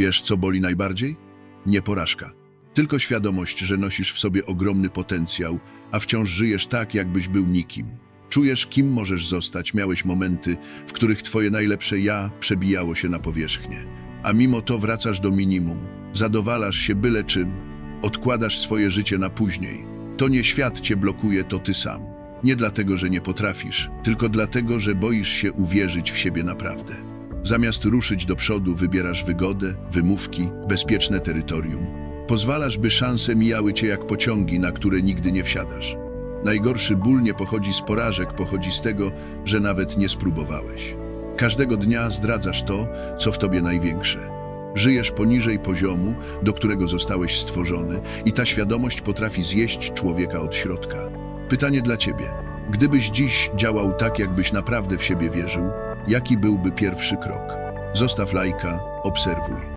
Wiesz, co boli najbardziej? Nie porażka. Tylko świadomość, że nosisz w sobie ogromny potencjał, a wciąż żyjesz tak, jakbyś był nikim. Czujesz, kim możesz zostać, miałeś momenty, w których twoje najlepsze ja przebijało się na powierzchnię. A mimo to wracasz do minimum. Zadowalasz się byle czym. Odkładasz swoje życie na później. To nie świat cię blokuje, to ty sam. Nie dlatego, że nie potrafisz, tylko dlatego, że boisz się uwierzyć w siebie naprawdę. Zamiast ruszyć do przodu, wybierasz wygodę, wymówki, bezpieczne terytorium. Pozwalasz, by szanse mijały cię jak pociągi, na które nigdy nie wsiadasz. Najgorszy ból nie pochodzi z porażek, pochodzi z tego, że nawet nie spróbowałeś. Każdego dnia zdradzasz to, co w tobie największe. Żyjesz poniżej poziomu, do którego zostałeś stworzony, i ta świadomość potrafi zjeść człowieka od środka. Pytanie dla ciebie. Gdybyś dziś działał tak, jakbyś naprawdę w siebie wierzył, jaki byłby pierwszy krok? Zostaw lajka, obserwuj.